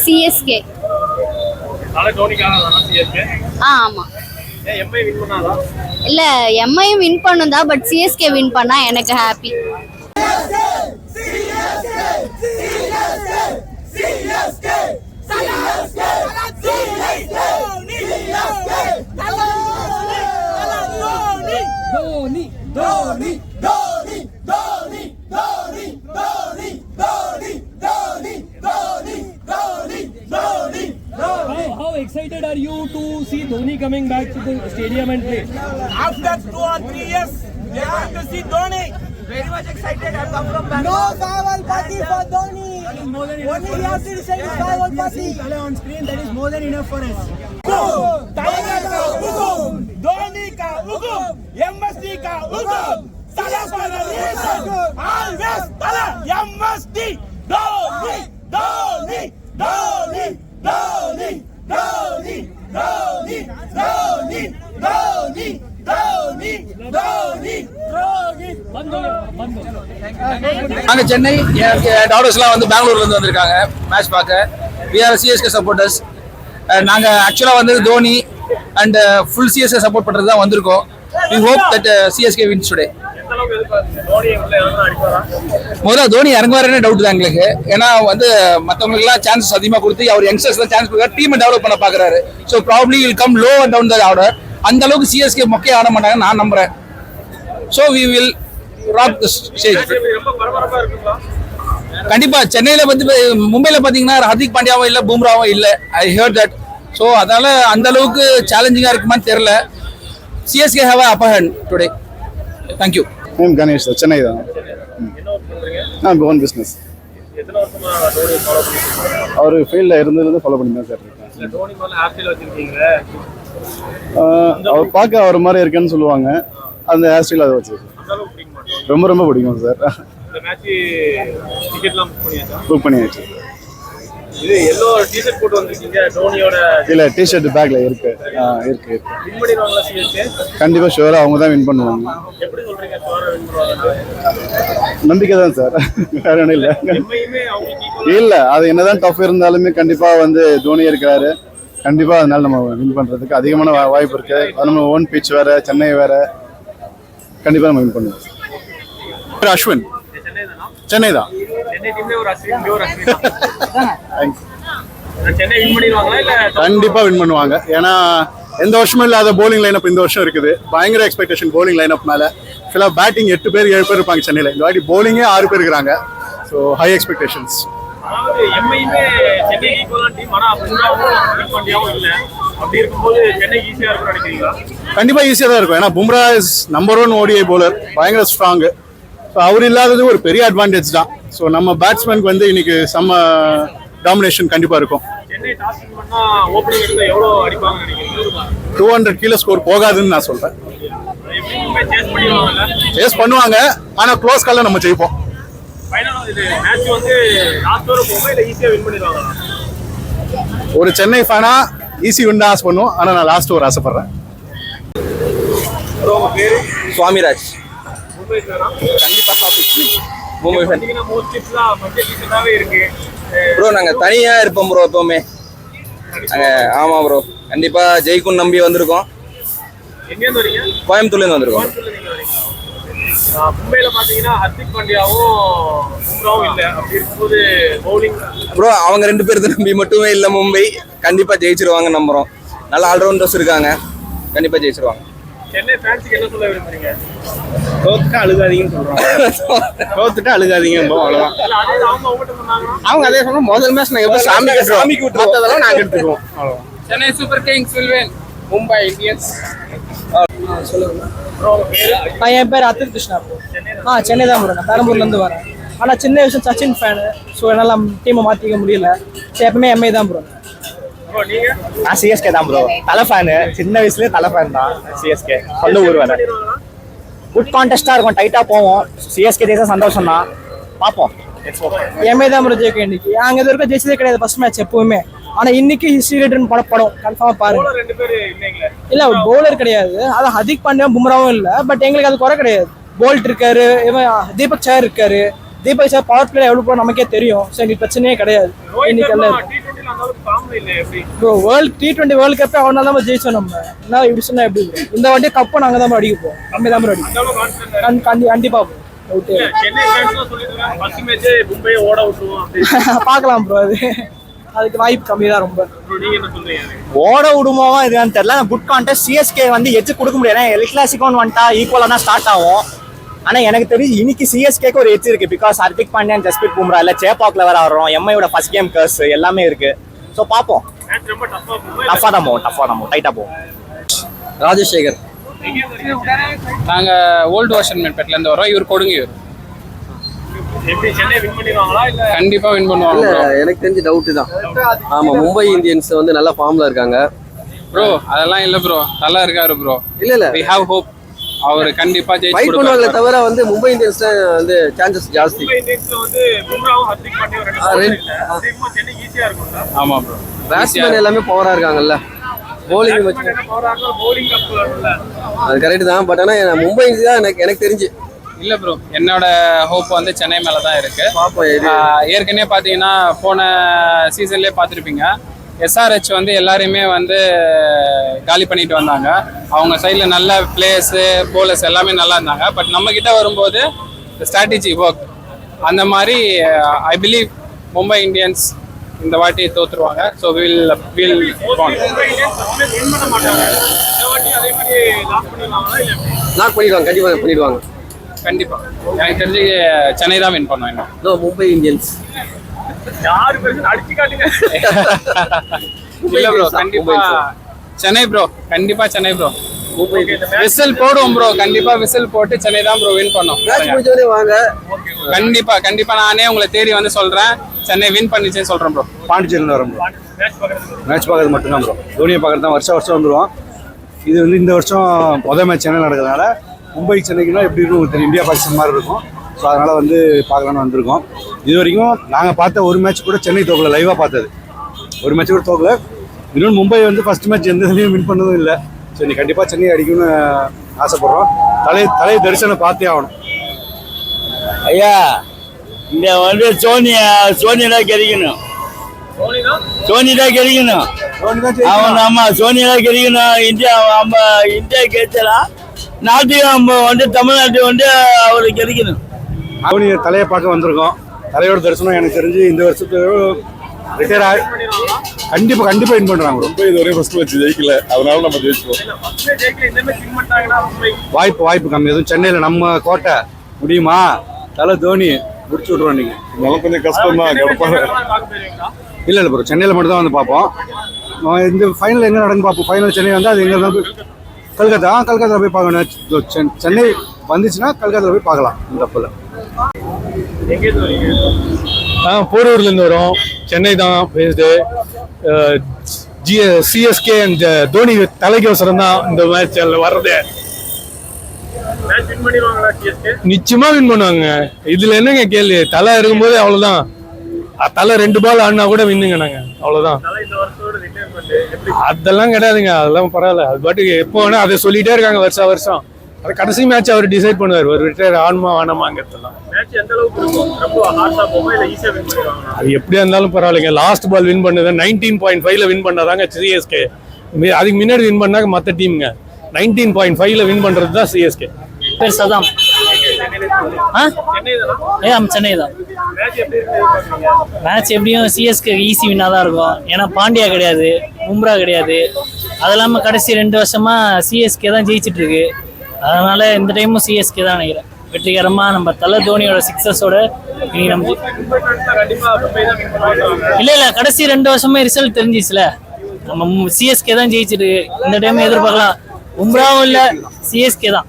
CSK ஆமா. இல்ல எம்ஐயும் வின் பண்ணுதா பட் சிஎஸ்கே வின் பண்ணா எனக்கு happy CSK CSK you to see Dhoni coming back to the stadium and play? After two or three years, we are going to see Dhoni. Very much excited. I come from Bangalore. No farewell party for Dhoni. Only we have to decide is farewell party. on screen, that is more than enough for us. Tiger का हुकुम, धोनी का हुकुम, MSD का हुकुम, तला for the nation, always Thala, MSD, Dhoni, Dhoni, Dhoni, Dhoni, Dhoni Dhoni Dhoni Dhoni Dhoni Dhoni நாங்கள் சென்னை டாக்டர்ஸ்லாம் வந்து பெங்களூர்லேருந்து வந்திருக்காங்க. Match பார்க்க. We are CSK supporters நாங்கள் ஆக்சுவலாக வந்து Dhoni and full CSK support பண்ணுறது தான் வந்திருக்கோம். We hope that CSK wins today முதல்ல தோனி இறங்குவாருன்னு டவுட் தான் எங்களுக்கு. ஏன்னா வந்து மற்றவங்களுக்குலாம் சான்சஸ் அதிகமாக கொடுத்து அவர் யங்ஸ்டர்ஸ் தான் சான்ஸ் கொடுக்க டீமை டெவலப் பண்ண பார்க்குறாரு so probably will come low and down the order அந்த அளவுக்கு சிஎஸ்கே முக்கிய ஆட மாட்டாங்கன்னு நான் நம்புறேன். So we will rock the stage கண்டிப்பா சென்னையில வந்து மும்பைல பாத்தீங்கன்னா ஹர்திக் பாண்டியாவும் இல்ல பும்ராவும் இல்ல. ஐ ஹேர்ட் தட் ஸோ அதனால அந்த அளவுக்கு சேலஞ்சிங்கா இருக்குமான்னு தெரியல. CSK have upper hand today thank you మేము கணேஷ் సార్ చెన్నై தான். இப்போ ஓன் பிஸ்னஸ் அவர் ஃபீல்டில் இருந்ததுலேருந்து ஃபாலோ பண்ணி தான் சார் இருக்கேன். அவர் பார்க்க அவர் மாதிரி இருக்கேன்னு சொல்லுவாங்க. அந்த ஹேர் ஸ்டைல் அதை வச்சு ரொம்ப ரொம்ப பிடிக்கும் சார் புக் பண்ணியாச்சு? இல்ல டி ஷர்ட் பேக்ல இருக்கு. இருக்கு இருக்கு. கண்டிப்பா அவங்க தான் வின் பண்ணுவாங்க. நம்பிக்கை தான் சார். வேற ஒன்றும் இல்லை. இல்லை அது என்னதான் டஃப் இருந்தாலுமே கண்டிப்பாக வந்து தோனி இருக்கிறாரு. கண்டிப்பாக அதனால நம்ம வின் பண்ணுறதுக்கு அதிகமான வா- வாய்ப்பு இருக்கு. அது நம்ம ஓன் பிச் வேற சென்னை வேற. கண்டிப்பாக நம்ம வின் பண்ணுவோம். அஸ்வின். சென்னை தானா. சென்னை தான் சென்னை டீம்ல ஒரு அஸ்வின் இங்க ஒரு அஸ்வின் தான். தேங்க்ஸ் சென்னை வின் பண்ணிடுவாங்களா இல்ல கண்டிப்பா வின் பண்ணுவாங்க. ஏன்னா எந்த வருஷமும் இல்லாத bowling லைனப் இந்த வருஷம் இருக்குது. பயங்கர எக்ஸ்பெக்டேஷன் bowling லைனப் மேல. ஃபுல்லா பேட்டிங் எட்டு பேர் ஏழு பேர் இருப்பாங்க சென்னையில. இந்த வாட்டி bowling-ஏ ஆறு பேர் இருக்கிறாங்க. ஸோ ஹை எக்ஸ்பெக்டேஷன்ஸ் அதாவது எம்ஐயுமே சென்னை ஈக்குவலான டீம் ஆனா பும்ராவும் ஹர்திக் பாண்டியாவும் இல்ல. அப்படி இருக்கும்போது சென்னை ஈஸியா இருக்கும்னு நினைக்கிறீங்களா? கண்டிப்பா ஈஸியாக தான் இருக்கும். ஏன்னா Bumrah is number one ODI bowler. பயங்கர ஸ்ட்ராங் ஸோ அவர் இல்லாதது ஒரு பெரிய அட்வான்டேஜ் தான். ஸோ நம்ம பேட்ஸ்மேனுக்கு வந்து இன்னைக்கு செம்ம டாமினேஷன் கண்டிப்பா இருக்கும். டூ ஹண்ட்ரட் கீழே ஸ்கோர் போகாதுன்னு நான் சொல்றேன். சேஸ் பண்ணுவாங்க. ஆனா க்ளோஸ் கால்ல நம்ம ஜெயிப்போம். ஒரு சென்னை ஃபேனா ஈஸி வின் ஆசை பண்ணுவோம். ஆனா நான் லாஸ்ட் ஓவர் ஆசைப்படுறேன். சுவாமிராஜ். கண்டிப்பா மும்பை ஃபேன் ப்ரோ நாங்கள் தனியாக இருப்போம் ப்ரோ எப்போவுமே. நாங்கள் ஆமாம் ப்ரோ கண்டிப்பாக ஜெய்குன் நம்பி வந்திருக்கோம். கோயம்புத்தூர்லேருந்து வந்திருக்கோம். ப்ரோ அவங்க ரெண்டு பேருக்கு நம்பி மட்டுமே இல்லை மும்பை. கண்டிப்பாக ஜெயிச்சிருவாங்க நம்புறோம். நல்ல ஆல்ரவுண்டர்ஸ் இருக்காங்க. கண்டிப்பாக ஜெயிச்சிருவாங்க. சென்னை ஃபேன்ஸுக்கு என்ன சொல்ல விரும்புறீங்க? தோத்துட்டா அழுகாதீங்கன்னு சொல்றாங்க. தோத்துட்டா அழுகாதீங்க அவ்வளவுதான். இல்ல அதே அவங்க அதே சொன்னா முதல் மேட்ச் நாங்க எப்படி சாமி சாமிக்கு மத்ததெல்லாம் நாங்க எடுத்துக்குவோம். அவ்வளவுதான். Chennai Super Kings will win Mumbai Indians. ஆ, என் பேர் அத்துல் கிருஷ்ணா. ப்ரோ ஆ சென்னை தான் ப்ரோ நான் பெரம்பூர்லேருந்து வரேன். ஆனால் சின்ன வயசு சச்சின் ஃபேனு ஸோ என்னால் டீமை மாற்றிக்க முடியல. ஸோ எப்பவுமே எம்ஐ தான் நீங்க நான் சிஎஸ்கே தான் ப்ரோ தலை ஃபேனு சின்ன வயசுலயே தலை ஃபேன் தான் சிஎஸ்கே சொந்த ஊர் பண்ணிடுவாங்களா? குட் கான்டெஸ்டா இருக்கும். டைட்டா போவோம். சிஎஸ்கே ஜெயிச்சா சந்தோஷம் தான். பார்ப்போம். எம்ஐ தான் ப்ரோ ஜெயிக்கும் இன்னைக்கு. அங்கே இது வரைக்கும் ஜெயிச்சதே கிடையாது ஃபர்ஸ்ட் மேட்ச் எப்பவுமே. ஆனால் இன்னைக்கு ஹிஸ்ட்ரி ரிட்டர்ன் பட படம். கன்ஃபார்மாக பாருங்க. Bowler ரெண்டு பேரு இல்லைங்களே? இல்லை பவுலர் கிடையாது. அது ஹதிக் பாண்டியா பும்ராவும் இல்லை. பட் எங்களுக்கு அது குறை கிடையாது. போல்ட் இருக்காரு இவன் தீபக் சார் இருக்காரு. தீபக் சார் பவர் பிளே எவ்வளோ நமக்கே தெரியும். ஸோ எங்களுக்கு பிரச்சனையே கிடையாது. இன்னைக்கு எல்லாம் bro world T twenty world கப்பே அவனால தான் ஜெயிச்சோம் நம்ம. என்ன இப்படி சொன்னா எப்படி? இந்த வாட்டி கப்பை நாங்கள் தான் அடிக்க போவோம் கம்மி தான் அடிக்கும் அந்த அளவுக்கு கான்ஃபிடன்ட் கண் கண்டி கண்டிப்பா bro. Doubt ஏ இல்ல. சென்னை ஃபேன்ஸ்லாம் சொல்லிருக்காங்க ஃபர்ஸ்ட் மேட்சே மும்பையை ஓட விட்டுருவோம் அப்படின்னு. பார்க்கலாம் ப்ரோ அது. அதுக்கு வாய்ப்பு கம்மி தான் ரொம்ப ஓட விடுமோவா இதுன்னு தெரியல. குட் கான்டெஸ்ட் சிஎஸ்கே வந்து எச்சு கொடுக்க முடியாது. ஏன்னா எல் கிளாசிக்கோன்னு வந்துட்டா ஈக்குவலாக தான் ஸ்டார்ட் ஆகும். ஆனா எனக்கு தெரிஞ்சு இன்னைக்கு சிஎஸ்கேக்கு ஒரு எச்சு இருக்கு. பிகாஸ் ஹர்திக் பாண்டியன் ஜஸ்பிரித் பும்ரா இல்ல சேப்பாக்ல வேற ஆடுறோம். எம்ஐயோட ஃபர்ஸ்ட் கேம் கர்ஸ் எல்லாமே இருக்கு. ஸோ பார்ப்போம் மேட்ச் ரொம்ப டஃப்பா மும்பை டஃபா தான் போகும் டஃபா தான் போகும் டைட்டா போகும் ராஜசேகர். எங்க இருக்கீங்க? நாங்க ஓல்டு வருஷன் மெட்பெட்ல இருந்து வரோம் இவர் கொடுங்க எப்படி சென்னை வின் பண்ணிடுவாங்களா இல்ல? கண்டிப்பா வின் பண்ணுவாங்க இல்ல எனக்கு தெரிஞ்ச டவுட் தான். ஆமா மும்பை இந்தியன்ஸ் வந்து நல்ல ஃபார்ம்ல இருக்காங்க. ப்ரோ அதெல்லாம் இல்ல ப்ரோ நல்லா இருக்காரு ப்ரோ இல்ல இல்ல. வி ஹாவ் ஹோப் அவர் கண்டிப்பா ஜெயிச்சு கொடுப்பாரு. தவிர வந்து மும்பை இந்தியன்ஸ் தான் வந்து சான்சஸ் ஜாஸ்தி ஆமா ப்ரோ பேட்ஸ்மேன் எல்லாமே பவரா இருக்காங்கல்ல. போலிங் அது கரெக்ட் தான். பட் ஆனா எனக்கு மும்பை இந்தியன்ஸ் தான் எனக்கு எனக்கு தெரிஞ்சு. இல்ல ப்ரோ என்னோட ஹோப் வந்து சென்னை மேல தான் இருக்கு ஏற்கனவே பார்த்தீங்கன்னா போன சீசன்லேயே பார்த்துருப்பீங்க. எஸ்ஆர்ஹெச் வந்து எல்லாரையுமே வந்து காலி பண்ணிட்டு வந்தாங்க. அவங்க சைடில் நல்ல பிளேயர்ஸு போலர்ஸ் எல்லாமே நல்லா இருந்தாங்க. பட் நம்ம கிட்ட வரும்போது ஸ்ட்ராட்டஜி ஒர்க் அந்த மாதிரி ஐ பிலீவ் மும்பை இந்தியன்ஸ் இந்த வாட்டி தோத்துருவாங்க. So will will? நாக் பண்ணிடுவாங்க கண்டிப்பா பண்ணிடுவாங்க. கண்டிப்பா. எனக்கு தெரிஞ்சு சென்னை தான் வின் No, மும்பை இந்தியன்ஸ் யாரு பேருக்கு அடிச்சு காட்டுங்க. இல்ல ப்ரோ கண்டிப்பா சென்னை ப்ரோ கண்டிப்பா சென்னை ப்ரோ விசில் போடுவோம் ப்ரோ கண்டிப்பா விசில் போட்டு சென்னை தான் ப்ரோ வின் பண்ணோம். வாங்க. கண்டிப்பா கண்டிப்பா நானே உங்களை தேடி வந்து சொல்றேன். சென்னை வின் பண்ணிச்சுன்னு சொல்றேன் ப்ரோ பாண்டிச்சேரியில் வரோம் ப்ரோ மேட்ச் பார்க்கறது மட்டும்தான் ப்ரோ தோனியை பார்க்கறது தான் வருஷம் வருஷம் வந்துடுவோம் இது வந்து இந்த வருஷம் முதல் மேட்ச் சென்னை நடக்கிறதுனால மும்பை சென்னைக்குனா எப்படி இருக்கும் உங்களுக்கு தெரியும். இந்தியா பாகிஸ்தான் மாதிரி இருக்கும். ஸோ அதனால் வந்து பார்க்கலான்னு வந்திருக்கோம். இது வரைக்கும் நாங்கள் பார்த்த ஒரு மேட்ச் கூட சென்னை தோக்கல லைவாக பார்த்தது. ஒரு மேட்ச் கூட தோக்கல. இன்னொன்று மும்பை வந்து ஃபர்ஸ்ட் மேட்ச் எந்த இதுலையும் வின் பண்ணதும் இல்லை. ஸோ நீ கண்டிப்பாக சென்னை அடிக்கும்னு ஆசைப்படுறோம். தலை தலை தரிசனம் பார்த்தே ஆகணும். ஐயா இந்த வந்து சோனியா சோனி தான் கிடைக்கணும் சோனி தான் கிடைக்கணும் அவன் ஆமா சோனி தான் கிடைக்கணும் இந்தியா நம்ம இந்தியா கிடைச்சலாம் நாட்டையும் நம்ம வந்து தமிழ்நாட்டு வந்து அவருக்கு கிடைக்கணும் தோனி தலையை பார்க்க வந்திருக்கோம். தலையோட தரிசனம் எனக்கு தெரிஞ்சு இந்த வருஷத்துக்கு ரிட்டையர் ஆகி கண்டிப்பாக கண்டிப்பாக வின் பண்ணுறாங்க ரொம்ப இது வரையும் ஃபர்ஸ்ட் மேட்ச் ஜெயிக்கல. அதனால நம்ம மும்பை வாய்ப்பு வாய்ப்பு கம்மி. எதுவும் சென்னையில் நம்ம கோட்டை முடியுமா? தலை தோனி முடிச்சு விட்ருவோம் நீங்கள் அதனால கொஞ்சம் கஷ்டம் தான் போயிருவீங்களா இல்லை இல்லை ப்ரோ சென்னையில் மட்டும் தான் வந்து பார்ப்போம். இந்த ஃபைனல் எங்கே நடக்குன்னு பார்ப்போம். ஃபைனல் சென்னை வந்து அது எங்கே போய் கல்கத்தா? ஆ, கல்கத்தா போய் பார்க்கணும். சென்- சென்னை வந்துச்சுன்னா கல்கத்தாவில் போய் பார்க்கலாம். இந்த தப்பில் ஆ போரூர்லேருந்து வரோம். சென்னை தான் பேசுது ஜி சிஎஸ்கே அண்ட் தோனி தலைக்கவசரம் தான் இந்த மேட்ச் வர்றது. நிச்சயமா வின் பண்ணுவாங்க. இதுல என்னங்க கேள்வி? தலை இருக்கும்போது அவ்வளவுதான். தலை ரெண்டு பால் ஆடினா கூட வின்னுங்க நாங்க. அவ்வளவுதான். அதெல்லாம் கிடையாதுங்க. அதெல்லாம் பரவாயில்ல. அது பாட்டுக்கு எப்போ வேணா அதை சொல்லிட்டே இருக்காங்க வருஷம் வருஷம். அது கடைசி மேட்ச் அவர் டிசைட் பண்ணுவார். ஒரு ரிட்டையர் ஆனுமா வேணாமாங்கிறதெல்லாம் அது எப்படியா இருந்தாலும் பரவாயில்லைங்க. லாஸ்ட் பால் வின் பண்ணது நைன்டீன் பாயிண்ட் ஃபைவ்ல வின் பண்ணாதாங்க சிஎஸ்கே அதுக்கு முன்னாடி வின் பண்ணாங்க மற்ற டீமுங்க நைன்டீன் பாயிண்ட் ஃபைவ்ல வின் பண்றது தான் சிஎஸ்கே பேர் சதாம் ஆ? சென்னை தானா ஏ ஆமாம் சென்னை தான் மேட்ச் எப்படி இருக்கு? எதிர்பார்க்கறீங்க மேட்ச் எப்படியும் சிஎஸ்கே ஈஸி வின்னாக தான் இருக்கும். ஏன்னா பாண்டியா கிடையாது பும்ரா கிடையாது. அது இல்லாமல் கடைசி ரெண்டு வருஷமா சிஎஸ்கே தான் ஜெயிச்சிட்டு இருக்கு. அதனால இந்த டைமும் சிஎஸ்கே தான் நினைக்கிறேன். வெற்றிகரமா நம்ம தலை தோனியோட சிக்ஸஸோட இனி நம்ம இல்லை இல்லை இல்ல இல்ல கடைசி ரெண்டு வருஷமே ரிசல்ட் தெரிஞ்சிச்சுல. நம்ம சிஎஸ்கே தான் ஜெயிச்சிட்டு இந்த டைம் எதிர்பார்க்கலாம். உம்ராவும் இல்ல சிஎஸ்கே தான்.